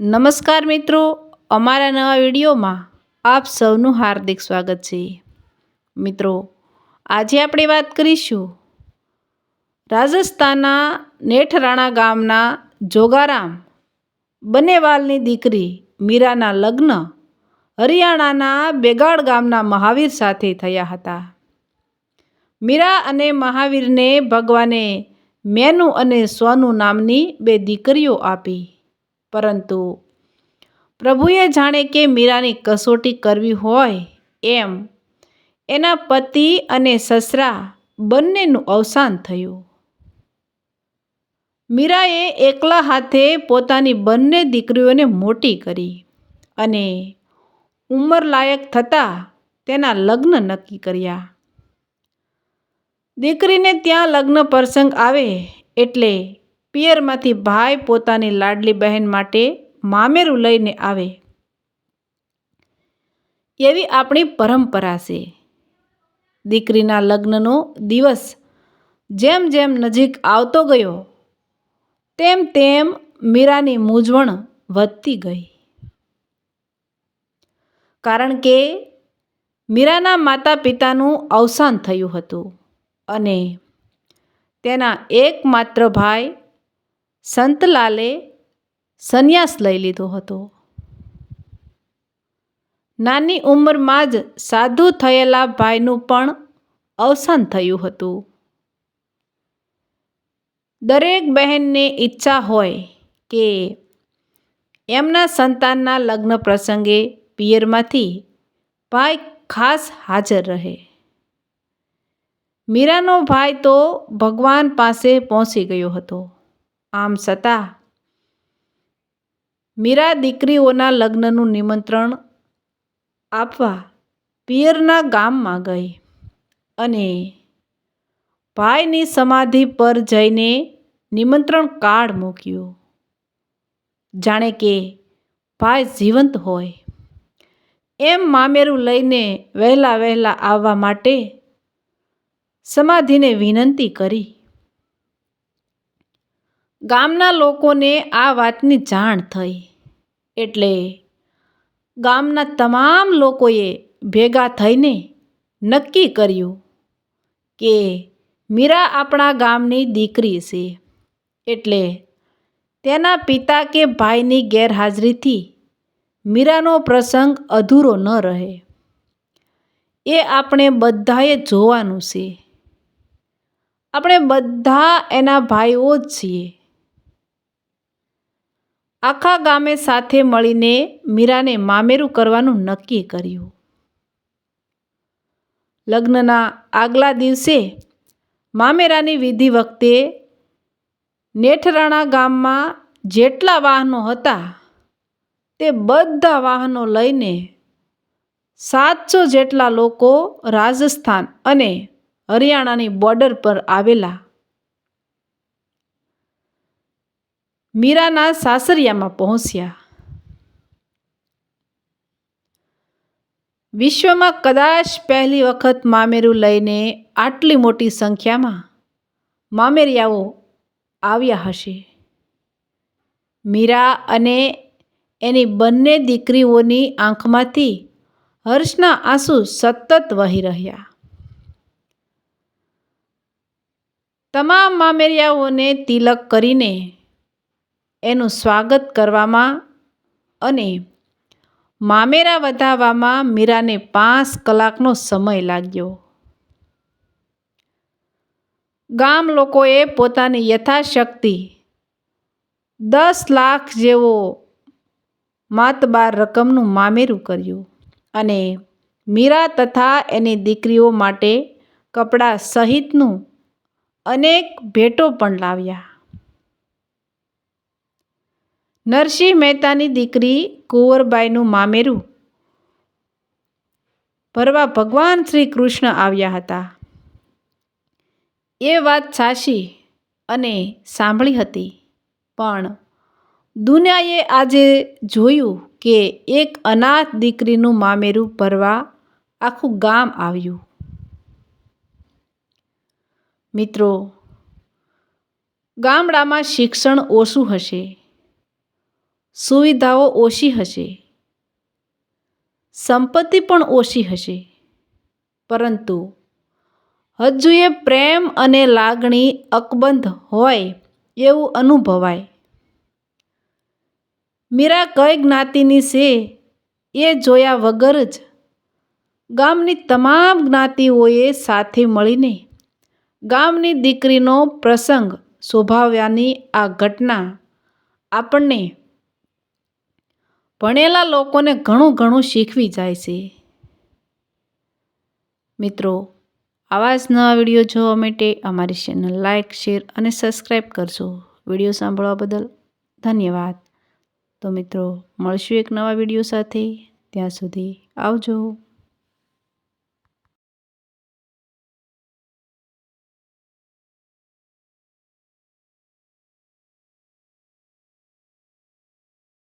નમસ્કાર મિત્રો, અમારા નવા વિડીયોમાં આપ સૌનું હાર્દિક સ્વાગત છે. મિત્રો, આજે આપણે વાત કરીશું રાજસ્થાનના નેઠરાણા ગામના જોગારામ બનેવાલની દીકરી મીરાના લગ્ન હરિયાણાના બેગાડ ગામના મહાવીર સાથે થયા હતા. મીરા અને મહાવીરને ભગવાને મેનુ અને સોનુ નામની બે દીકરીઓ આપી. પરંતુ પ્રભુએ જાણે કે મીરાની કસોટી કરવી હોય એમ એના પતિ અને સસરા બંનેનું અવસાન થયું. મીરાએ એકલા હાથે પોતાની બંને દીકરીઓને મોટી કરી અને ઉંમર લાયક થતાં તેના લગ્ન નક્કી કર્યા. દીકરીને ત્યાં લગ્ન પ્રસંગ આવે એટલે પિયરમાંથી ભાઈ પોતાની લાડલી બહેન માટે મામેરું લઈને આવે. એવી આપણી પરંપરા છે. દીકરીના લગ્નનો દિવસ જેમ જેમ નજીક આવતો ગયો, તેમ તેમ મીરાની મૂંઝવણ વધતી ગઈ. કારણ કે મીરાના માતા પિતાનું અવસાન થયું હતું અને તેના એકમાત્ર ભાઈ સંતલાલે સંન્યાસ લઈ લીધો હતો. નાની ઉંમરમાં જ સાધુ થયેલા ભાઈનું પણ અવસાન થયું હતું. દરેક બહેનને ઈચ્છા હોય કે એમના સંતાનના લગ્ન પ્રસંગે પિયરમાંથી ભાઈ ખાસ હાજર રહે. મીરાનો ભાઈ તો ભગવાન પાસે પહોંચી ગયો હતો. આમ છતાં, મીરા દીકરીઓના લગ્નનું નિમંત્રણ આપવા પિયરના ગામમાં ગઈ અને ભાઈની સમાધિ પર જઈને નિમંત્રણ કાર્ડ મૂક્યું. જાણે કે ભાઈ જીવંત હોય. એમ મામેરું લઈને વહેલા વહેલા આવવા માટે સમાધિને વિનંતી કરી. ગામના લોકોને આ વાતની જાણ થઈ. એટલે ગામના તમામ લોકોએ ભેગા થઈને નક્કી કર્યું કે મીરા આપણા ગામની દીકરી છે. એટલે તેના પિતા કે ભાઈની ગેરહાજરીથી મીરાનો પ્રસંગ અધૂરો ન રહે. એ આપણે બધાએ જોવાનું છે. આપણે બધા એના ભાઈઓ જ છીએ. આખા ગામે સાથે મળીને મીરાને મામેરું કરવાનું નક્કી કર્યું. લગ્નના આગલા દિવસે મામેરાની વિધિ વખતે નેઠરાણા ગામમાં જેટલા વાહનો હતા તે બધા વાહનો લઈને સાતસો જેટલા લોકો રાજસ્થાન અને હરિયાણાની બોર્ડર પર આવેલા મીરાના સાસરિયામાં પહોંચ્યા. વિશ્વમાં કદાચ પહેલી વખત મામેરું લઈને આટલી મોટી સંખ્યામાં મામેરિયાઓ આવ્યા હશે. મીરા અને એની બંને દીકરીઓની આંખમાંથી હર્ષના આંસુ સતત વહી રહ્યા. તમામ મામેરિયાઓને તિલક કરીને એનું સ્વાગત કરવામાં અને મામેરા વધાવવામાં મીરાને પાંચ કલાકનો સમય લાગ્યો. ગામ લોકોએ પોતાની યથાશક્તિ દસ લાખ જેવો માતબાર રકમનું મામેરું કર્યું અને મીરા તથા એની દીકરીઓ માટે કપડાં સહિતનું અનેક ભેટો પણ લાવ્યા. નરસિંહ મહેતાની દીકરી કુંવરબાઈનું મામેરું. ભરવા ભગવાન શ્રી કૃષ્ણ આવ્યા હતા. એ વાત સાચી અને સાંભળી હતી. પણ દુનિયાએ આજે જોયું કે એક અનાથ દીકરીનું મામેરું ભરવા આખું ગામ આવ્યું. મિત્રો, ગામડામાં શિક્ષણ ઓછું હશે. સુવિધાઓ ઓછી હશે. સંપત્તિ પણ ઓછી હશે. પરંતુ હજુ એ પ્રેમ અને લાગણી અકબંધ હોય એવું અનુભવાય. મીરા કઈ જ્ઞાતિની છે એ જોયા વગર જ ગામની તમામ જ્ઞાતિઓએ સાથે મળીને ગામની દીકરીનો પ્રસંગ શોભાવ્યાની આ ઘટના આપણને ભણેલા લોકોને ઘણું ઘણું શીખવી જાય છે. મિત્રો, આવા જ નવા વીડિયો જોવા માટે અમારી ચેનલ લાઇક શેર અને સબસ્ક્રાઈબ કરજો. વીડિયો સાંભળવા બદલ ધન્યવાદ. તો મિત્રો, મળશું એક નવા વીડિયો સાથે. ત્યાં સુધી આવજો.